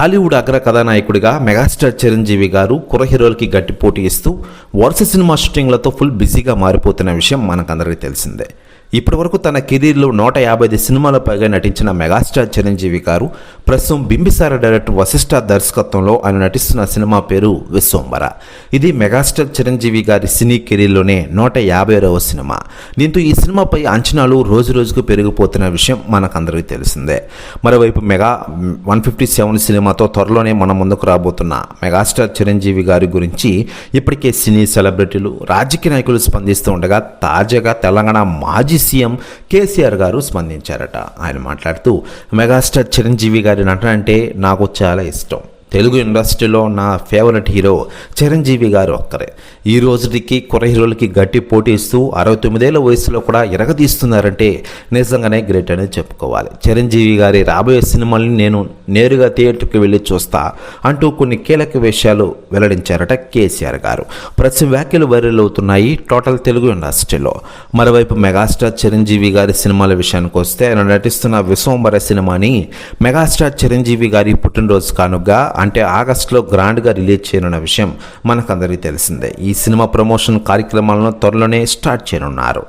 టాలీవుడ్ అగ్ర కథానాయకుడిగా మెగాస్టార్ చిరంజీవి గారు కుర హీరోలకి గట్టి పోటీ ఇస్తూ వరుస సినిమా షూటింగ్లతో ఫుల్ బిజీగా మారిపోతున్న విషయం మనకందరికీ తెలిసిందే. ఇప్పటివరకు తన కెరీర్లో నూట యాభై ఐదు సినిమాల పైగా నటించిన మెగాస్టార్ చిరంజీవి గారు ప్రస్తుతం బింబిసార డైరెక్టర్ వశిష్ఠ దర్శకత్వంలో ఆయన నటిస్తున్న సినిమా పేరు విశ్వంబర. ఇది మెగాస్టార్ చిరంజీవి గారి సినీ కెరీర్లోనే నూట యాభై సినిమా. దీంతో ఈ సినిమాపై అంచనాలు రోజు రోజుకు పెరిగిపోతున్న విషయం మనకందరికీ తెలిసిందే. మరోవైపు mega one fifty seven cinema సినిమాతో త్వరలోనే మన ముందుకు రాబోతున్న మెగాస్టార్ చిరంజీవి గారి గురించి ఇప్పటికే సినీ సెలబ్రిటీలు రాజకీయ నాయకులు స్పందిస్తూ ఉండగా తాజాగా తెలంగాణ మాజీ సీఎం కేసీఆర్ గారు స్పందించారట. ఆయన మాట్లాడుతూ మెగాస్టార్ చిరంజీవి గారి నటన అంటే నాకు చాలా ఇష్టం. తెలుగు ఇండస్ట్రీలో నా ఫేవరెట్ హీరో చిరంజీవి గారు ఒక్కరే. ఈ రోజుకి కుర్ర హీరోలకి గట్టి పోటీ ఇస్తూ అరవై తొమ్మిదేళ్ళ వయసులో కూడా ఎరగదీస్తున్నారంటే నిజంగానే గ్రేట్ అని చెప్పుకోవాలి. చిరంజీవి గారి రాబోయే సినిమాల్ని నేను నేరుగా థియేటర్కి వెళ్ళి చూస్తా అంటూ కొన్ని కీలక విషయాలు వెల్లడించారట కేసీఆర్ గారు. ప్రతి వ్యాఖ్యలు వైరల్ అవుతున్నాయి. టోటల్ తెలుగు ఇండస్ట్రీలో మరోవైపు మెగాస్టార్ చిరంజీవి గారి సినిమాల విషయానికి వస్తే ఆయన నటిస్తున్న విశ్వంబర సినిమాని మెగాస్టార్ చిరంజీవి గారి పుట్టినరోజు కానుగా అంటే ఆగస్టులో గ్రాండ్గా రిలీజ్ చేయనున్న విషయం మనకందరికీ తెలిసిందే. ఈ సినిమా ప్రమోషన్ కార్యక్రమాలను త్వరలోనే స్టార్ట్ చేయనున్నారు.